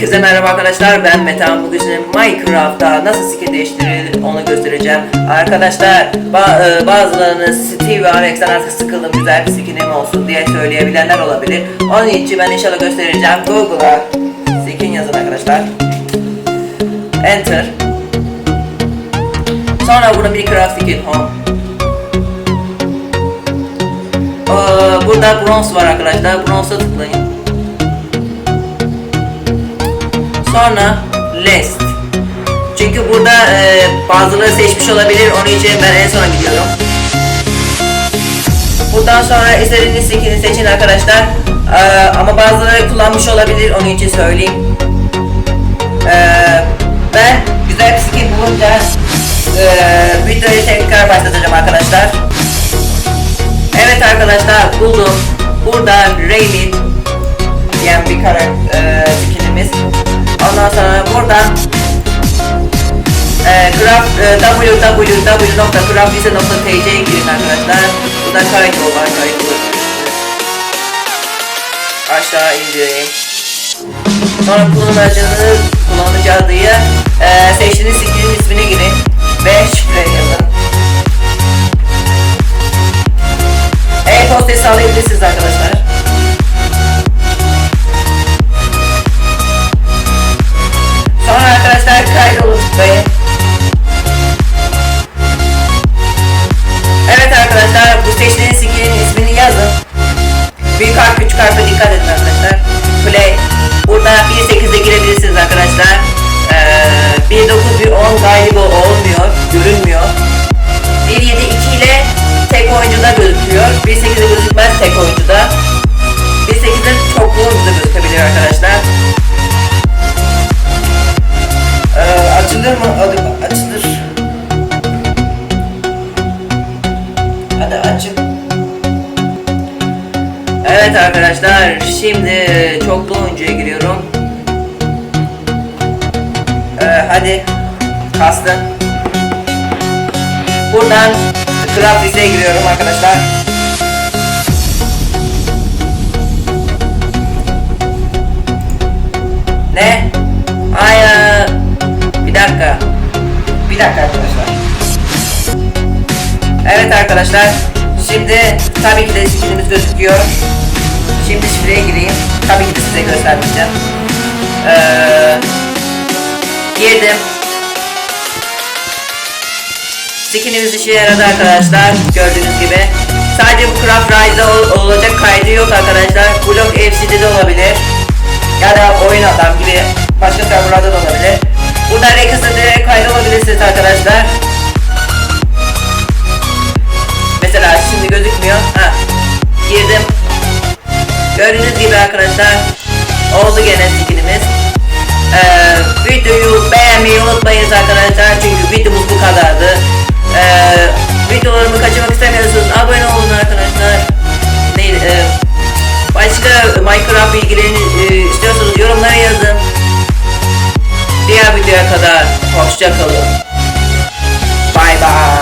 Herkese merhaba arkadaşlar ben Metehan bugün Minecraft'ta nasıl skin değiştirilir onu göstereceğim. Arkadaşlar ba- e, bazılarınız Steve ve Alex'ten artık sıkıldım güzel bir skinim olsun diye söyleyebilenler olabilir. Onun için ben inşallah göstereceğim. Google'a skin yazın arkadaşlar. Enter. Sonra burada bir craft skin home Ee, Burada bronze var arkadaşlar. Bronze'a tıklayın Sonra list. Çünkü burada e, bazıları seçmiş olabilir. Onun için ben en sona gidiyorum. Buradan sonra istediğiniz skin'i seçin arkadaşlar. E, ama bazıları kullanmış olabilir. Onun için söyleyeyim. E, ben güzel bir skin bulunca e, videoyu tekrar başlatacağım arkadaşlar. Evet arkadaşlar buldum. Burada Raymond diyen bir karakter e, craft, e, www.craftise.tc'ye girin arkadaşlar. Burada kaydol var kaydol. Aşağı indireyim. Sonra kullanıcının kullanıcı adıyı e, seçtiğiniz skinin ismine girin dikkat edin arkadaşlar. Play. Burada 1.8'e girebilirsiniz arkadaşlar. Evet arkadaşlar şimdi çoklu oyuncuya giriyorum. Ee, hadi kastım. Buradan Craft giriyorum arkadaşlar. Ne? Ay e, bir dakika. Bir dakika arkadaşlar. Evet arkadaşlar. Şimdi tabii ki de skinimiz gözüküyor. Şimdi şifreye gireyim. Tabii ki de size göstermeyeceğim. Ee, girdim. Skinimiz işe yaradı arkadaşlar. Gördüğünüz gibi. Sadece bu Craft Ride'da ol- olacak kaydı yok arkadaşlar. Block FC'de de olabilir. Ya da oyun adam gibi başka serverlarda da olabilir. Buradan Rekas'a direkt kaydolabilirsiniz Gördüğünüz gibi arkadaşlar oldu gene skinimiz. Ee, videoyu beğenmeyi unutmayınız arkadaşlar çünkü videomuz bu kadardı. Ee, videolarımı kaçırmak istemiyorsanız abone olun arkadaşlar. Neydi? Ee, başka Minecraft bilgilerini e, istiyorsanız yorumlara yazın. Diğer videoya kadar hoşça kalın. Bye bye.